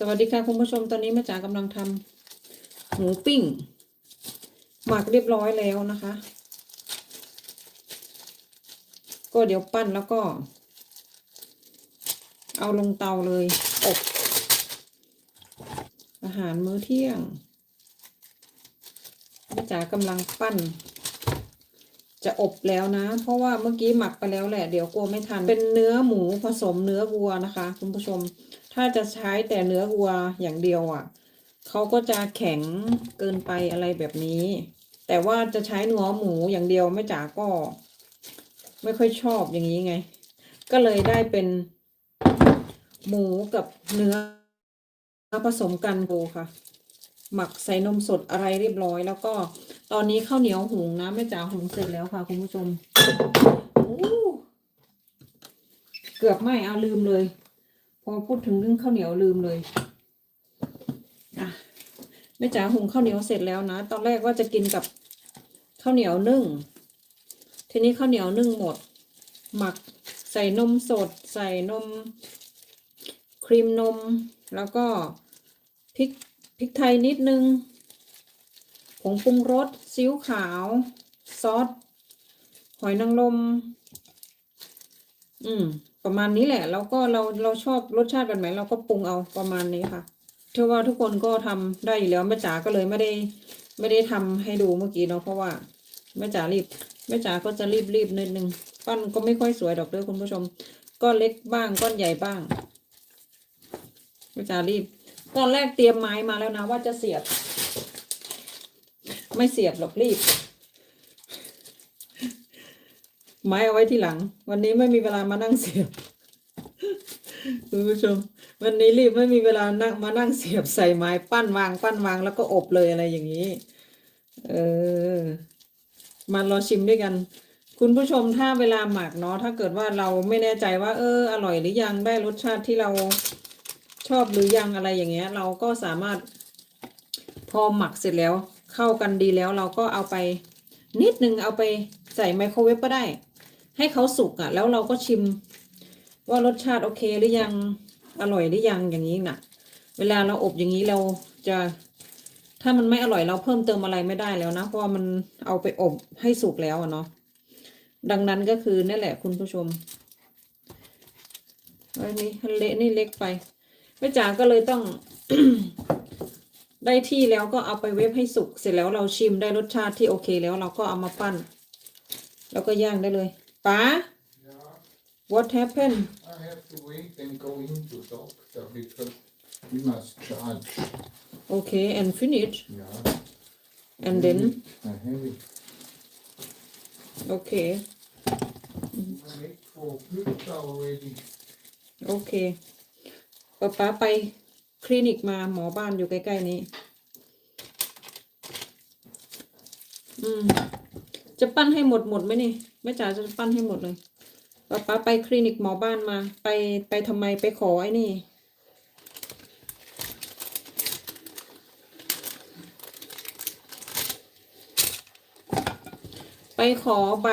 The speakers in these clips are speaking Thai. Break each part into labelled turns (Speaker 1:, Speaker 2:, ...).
Speaker 1: สวัสดีค่ะคุณผู้ชมตอนนี้แม่จ๋ากำลังทำหมูปิ้ง หมักเรียบร้อยแล้วนะคะ ก็เดี๋ยวปั้นแล้วก็ เอาลงเตาเลยอบอาหารมื้อเที่ยงแม่จ๋ากำลังปั้น จะอบแล้วนะ เพราะว่าเมื่อกี้หมักไปแล้วแหละ เดี๋ยวกลัวไม่ทัน เป็นเนื้อหมูผสมเนื้อวัวนะคะ คุณผู้ชม ถ้าจะใช้แต่เนื้อวัวอย่างเดียวอะเขาก็จะแข็งเกินไปอะไรแบบนี้ แต่ว่าจะใช้เนื้อหมูอย่างเดียวแม่จ๋าก็ ไม่ค่อยชอบอย่างนี้ไง ก็เลยได้เป็น หมูกับเนื้อผสมกันโบค่ะ หมักใส่นมสดอะไรเรียบร้อย แล้วก็ตอนนี้ข้าวเหนียวหุงนะแม่จ๋าหุงเสร็จแล้วค่ะ คุณผู้ชมเกือบไม่เอาลืมเลย อพูดถึงเรื่องข้าวเหนียวลืมเลยอะแม่จ๋าหุงข้าวเหนียวเสร็จแล้วนะ ตอนแรกว่าจะกินกับข้าวเหนียวนึ่ง ทีนี้ข้าวเหนียวนึ่งหมด หมักใส่นมสด ใส่นม ครีมนม แล้วก็พริกพริกไทยนิดนึง ผงปรุงรสซีอิ๊วขาว ซอส หอยนางรมอืม ประมาณนี้แหละ แล้วก็เราเราชอบรสชาติแบบไหนเราก็ปรุงเอาประมาณนี้ค่ะเชื่อว่าทุกคนก็ทำได้อยู่แล้วแม่จ๋าก็เลยไม่ได้ไม่ได้ทำให้ดูเมื่อกี้เนาะเพราะว่าแม่จ๋ารีบแม่จ๋าก็จะรีบรีบนิดนึงปั้นก็ไม่ค่อยสวยดอกเด้อคุณผู้ชมก้อนเล็กบ้างก้อนใหญ่บ้างแม่จ๋ารีบตอนแรกเตรียมไม้มาแล้วนะว่าจะเสียบ ไม่เสียบหรอกรีบ ไม้เอาไว้ที่หลัง วันนี้ไม่มีเวลามานั่งเสียบคุณผู้ชม วันนี้รีบไม่มีเวลานั่งมานั่งเสียบใส่ไม้ปั้นวางปั้นวางแล้วก็อบเลยอะไรอย่างนี้ เออมารอชิมด้วยกัน คุณผู้ชมถ้าเวลาหมักเนาะถ้าเกิดว่าเราไม่แน่ใจว่า เออ อร่อยหรือยังได้รสชาติที่เราชอบหรือยังอะไรอย่างเงี้ย เราก็สามารถ พอหมักเสร็จแล้ว เข้ากันดีแล้วเราก็เอาไป นิดนึงเอาไปใส่ไมโครเวฟก็ได้ ให้เขาสุกอะ่ะ แล้วเราก็ชิมว่ารสชาติโอเคหรือยังอร่อยหรือยังอย่างนี้น่ะ เวลาเราอบอย่างนี้เราจะ ถ้ามันไม่อร่อยเราเพิ่มเติมอะไรไม่ได้แล้วนะ เพราะว่ามันเอาไปอบให้สุกแล้วอะเนาะดังนั้นก็คือนั่นแหละคุณผู้ชมอันนี้เละนี่เล็กไปแม่จ๋าก็เลยต้อง ได้ที่แล้วก็เอาไปเวฟให้สุกเสร็จแล้วเราชิมได้รสชาติที่โอเคแล้วเราก็เอามาปั้น แล้วก็ย่างได้เลย ป๋า
Speaker 2: Yeah,
Speaker 1: what happened
Speaker 2: I have to wait and go into doctor because we must charge.
Speaker 1: okay and finish
Speaker 2: Yeah.
Speaker 1: and then
Speaker 2: I have it.
Speaker 1: okay
Speaker 2: I wait for Glück already.
Speaker 1: โอเคป๊าป๊าไปคลินิกมาหมอบ้านอยู่ใกล้ๆนี้ อืม จะปั้นให้หมดหมดไหมนี่แม่จ๋าจะปั้นให้หมดเลยป๊าป๊าไปคลินิกหมอบ้านมา ไปไปทำไมไปขอไอ้นี่ ไปขอใบ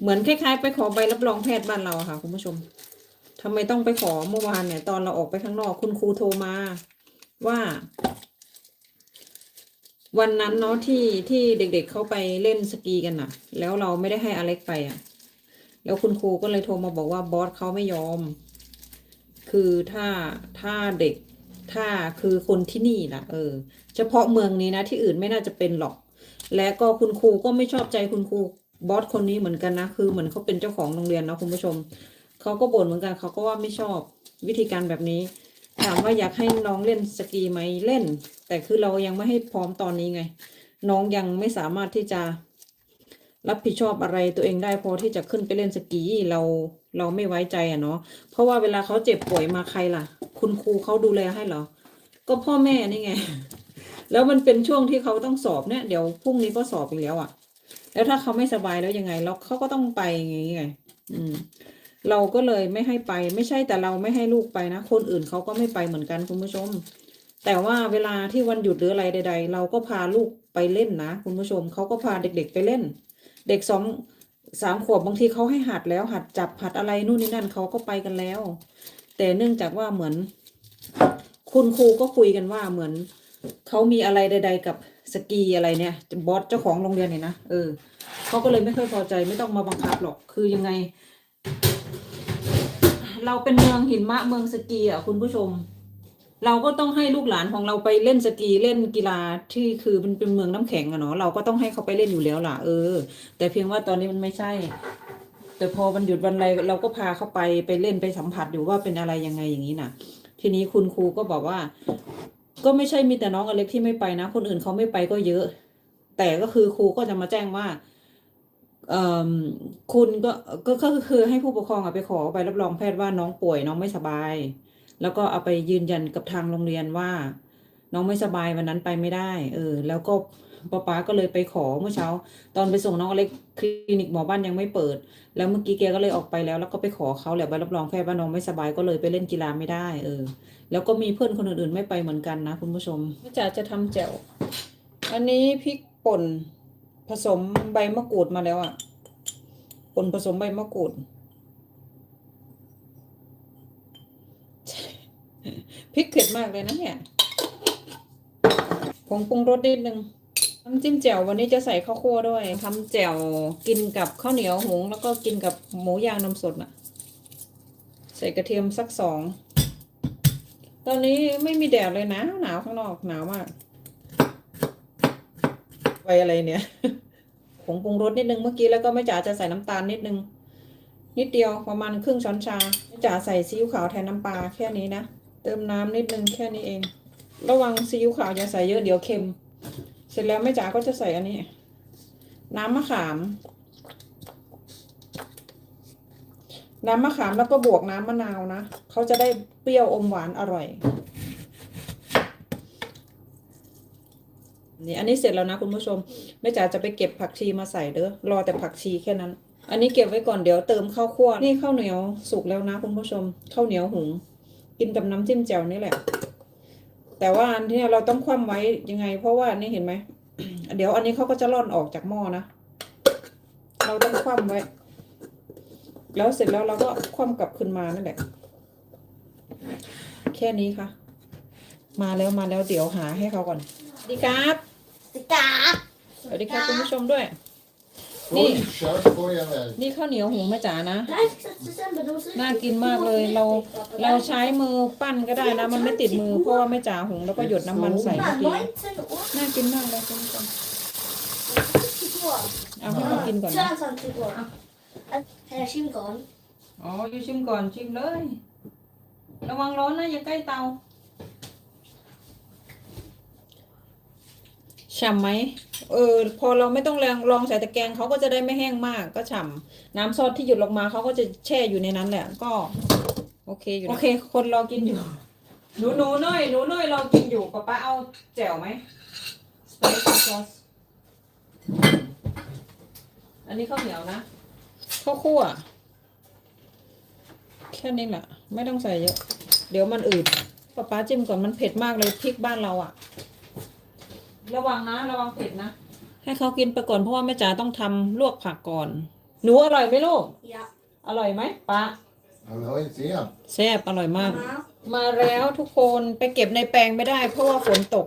Speaker 1: เหมือนคล้ายๆ ไปขอใบรับรองแพทย์บ้านเราค่ะ คุณผู้ชมทำไมต้องไปขอเมื่อวานเนี่ย ตอนเราออกไปข้างนอกคุณครูโทรมา ว่า วันนั้นเนาะที่ที่เด็กๆเขาไปเล่นสกีกันน่ะ แล้วเราไม่ได้ให้อเล็กไปอะ แล้วคุณครูก็เลยโทรมาบอกว่าบอสเขาไม่ยอม คือถ้าถ้าเด็กถ้าคือคนที่นี่นะเออ เฉพาะเมืองนี้นะที่อื่นไม่น่าจะเป็นหรอก และก็คุณครูก็ไม่ชอบใจคุณครูบอสคนนี้เหมือนกันนะคือเหมือนเขาเป็นเจ้าของโรงเรียนนะคุณผู้ชมเขาก็บ่นเหมือนกันเขาก็ว่าไม่ชอบวิธีการแบบนี้ ถามว่าอยากให้น้องเล่นสกีไหมเล่น แต่คือเรายังไม่ให้พร้อมตอนนี้ไง น้องยังไม่สามารถที่จะรับผิดชอบอะไรตัวเองได้พอที่จะขึ้นไปเล่นสกีเราเราไม่ไว้ใจอะเนาะเพราะว่าเวลาเขาเจ็บป่วยมาใครล่ะ คุณครูเขาดูแลให้เหรอ ก็พ่อแม่นี่ไง แล้วมันเป็นช่วงที่เขาต้องสอบเนี่ยเดี๋ยวพรุ่งนี้ก็สอบอีกแล้วอะ แล้วถ้าเขาไม่สบายแล้วยังไงแล้วเขาก็ต้องไปอย่างไงอืม เราก็เลยไม่ให้ไป ไม่ใช่แต่เราไม่ให้ลูกไปนะ คนอื่นเขาก็ไม่ไปเหมือนกันคุณผู้ชม แต่ว่าเวลาที่วันหยุดหรืออะไรใด ๆ เราก็พาลูกไปเล่นนะคุณผู้ชมเขาก็พาเด็ก ๆ ไปเล่น เด็กสองสามขวบบางทีเขาให้หัดแล้วหัดจับหัดอะไรนู่นนี่นั่นเขาก็ไปกันแล้ว แต่เนื่องจากว่าเหมือน คุณครูก็คุยกันว่าเหมือนเขามีอะไรใด ๆ กับสกีอะไรเนี่ยบอสเจ้าของโรงเรียนเนี่ยนะเออเขาก็เลยไม่ค่อยพอใจไม่ต้องมาบังคับหรอกคือยังไง เราเป็นเมืองหินมะเมืองสกีอะคุณผู้ชม เราก็ต้องให้ลูกหลานของเราไปเล่นสกีเล่นกีฬาที่คือมันเป็นเมืองน้ำแข็งอะเนาะเราก็ต้องให้เขาไปเล่นอยู่แล้วล่ะเออ แต่เพียงว่าตอนนี้มันไม่ใช่ แต่พอวันหยุดวันอะไรเราก็พาเขาไปไปเล่นไปสัมผัสอยู่ว่าเป็นอะไรยังไงอย่างนี้น่ะ ทีนี้คุณครูก็บอกว่า ก็ไม่ใช่มีแต่น้องอเล็กที่ไม่ไปนะ คนอื่นเขาไม่ไปก็เยอะ แต่ก็คือครูก็จะมาแจ้งว่า คุณก็ก็ก็คือให้ผู้ปกครองอไปขอใบรับรองแพทย์ว่าน้องป่วยน้องไม่สบาย แล้วก็เอาไปยืนยันกับทางโรงเรียนว่า น้องไม่สบายวันนั้นไปไม่ได้ เออ แล้วก็ป๊าป๊าก็เลยไปขอเมื่อเช้า ตอนไปส่งน้องอเล็กคลินิกหมอบ้านยังไม่เปิด แล้วเมื่อกี้แกก็เลยออกไปแล้ว แล้วก็ไปขอเขาแหละใบรับรองแพทย์ว่าน้องไม่สบายก็เลยไปเล่นกีฬาไม่ได้ เออ แล้วก็มีเพื่อนคนอื่นๆไม่ไปเหมือนกันนะคุณผู้ชมแม่จ๋าจะทำแจ่วอันนี้พริกป่น ผสมใบมะกรูดมาแล้วอะ่ะปนผสมใบมะกรูดพริกเผ็ดมากเลยนะเนี่ยผงปรุงรสนิดนึงน้ำจิ้มแจ่ววันนี้จะใส่ข้าวคั่วด้วยทำแจ่วกินกับข้าวเหนียวหุงแล้วก็กินกับหมูย่างนมสดน่ะ ใส่กระเทียมสักสอง ตอนนี้ไม่มีแดดเลยนะ หนาวข้างนอกหนาวมาก ไปอะไรเนี่ยผงปรุงรสนิดนึงเมื่อกี้แล้วก็แม่จ๋าจะใส่น้ำตาลนิดนึง นิดเดียวประมาณครึ่งช้อนชาแม่จ๋าใส่ซีอิ๊วขาวแทนน้ำปลาแค่นี้นะเติมน้ำนิดนึงแค่นี้เอง ระวังซีอิ๊วขาวอย่าใส่เยอะเดี๋ยวเค็ม เสร็จแล้วแม่จ๋าก็จะใส่อันนี้ น้ำมะขาม น้ำมะขามแล้วก็บวกน้ำมะนาวนะเขาจะได้เปรี้ยวอมหวานอร่อย นี่อันนี้เสร็จแล้วนะคุณผู้ชมแม่จ๋าจะไปเก็บผักชีมาใส่เด้อรอแต่ผักชีแค่นั้น อันนี้เก็บไว้ก่อนเดี๋ยวเติมข้าวคั่วนี่ข้าวเหนียวสุกแล้วนะคุณผู้ชมข้าวเหนียวหุงกินกับน้ำจิ้มแจ่วนี่แหละ แต่ว่าอันที่เราต้องคว่ำไว้ยังไง เพราะว่านี่เห็นไหมเดี๋ยวอันนี้เขาก็จะร่อนออกจากหม้อนะเราต้องคว่ำไว้ แล้วเสร็จแล้วเราก็คว่ำกลับขึ้นมานั่นแหละ แค่นี้ค่ะ มาแล้วมาแล้วเดี๋ยวหาให้เขาก่อน ดีครับ
Speaker 3: Stop.
Speaker 1: สวัสดีครับคุณผู้ชมด้วยนี่
Speaker 2: Oj, kör på jag väl.
Speaker 1: นี่ข้าวเหนียวหุงแม่จ๋านะ
Speaker 3: Nej, december. De ser
Speaker 1: น่ากินมากเลยเราเราใช้มือปั้นก็ได้นะ มันไม่ติดมือเพราะว่าแม่จ๋าหุงแล้วก็หยดน้ำมันใส่เมื่อ
Speaker 3: Mamma
Speaker 1: กี้
Speaker 3: har inte åkt
Speaker 1: น่ากินมากเลยคุณผู้ชม
Speaker 3: på.
Speaker 1: เอาให้เขากินก่อนนะ
Speaker 3: Kör samtidigt på. Här, kimgarn.
Speaker 1: อ๋ออยู่ชิมก่อนชิมเลย ระวังร้อนนะอย่าใกล้เตา ฉ่ำไหมเออพอเราไม่ต้องแรงลองใส่ตะแกรงเขาก็จะได้ไม่แห้งมากก็ฉ่ำน้ำซอสที่หยดลงมาเขาก็จะแช่อยู่ในนั้นแหละก็ โอเคอยู่นะโอเค คนรอกินอยู่ หนูหนูน้อยหนูน้อยรอกินอยู่ป้าป้าเอาแจ่วไหมสไปซี่ซอสอันนี้ข้าวเหนียวนะข้าวคั่วแค่นี้แหละไม่ต้องใส่เยอะ เดี๋ยวมันอืดป้าป้าจิ้มก่อนมันเผ็ดมากเลยพริกบ้านเราอะ ระวังนะ ระวังเผ็ดนะ ให้เขากินไปก่อนเพราะว่าแม่จ๋าต้องทำลวกผักก่อน หนูอร่อยไหมลูก
Speaker 3: Ja.
Speaker 1: อร่อยไหมป้า
Speaker 2: Jag vill ha en sen.
Speaker 1: แซ่บอร่อยมาก
Speaker 3: Mamma.
Speaker 1: มาแล้วทุกคนไปเก็บในแปลงไม่ได้ เพราะว่าฝนตก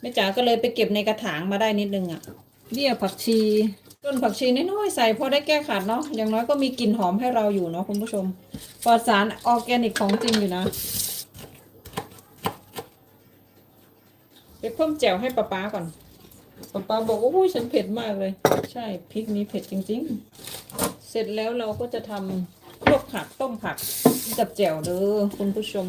Speaker 1: แม่จ๋าก็เลยไปเก็บในกระถางมาได้นิดนึงอะ่ะเนี่ยผักชี ต้นผักชีน้อยๆใส่พอได้แก้ขาดเนาะอย่างน้อยก็มีกลิ่นหอมให้เราอยู่เนาะคุณผู้ชมปลอดสารออร์แกนิกของจริงอยู่นะ ไปเพิ่มแจ่วให้ป้าป้าก่อนป้าป้าบอกว่าอุ้ยฉันเผ็ดมากเลย ใช่พริกนี้เผ็ดจริง ๆ เสร็จแล้วเราก็จะทำลวกผักต้มผักกับแจ่วเด้อคุณผู้ชม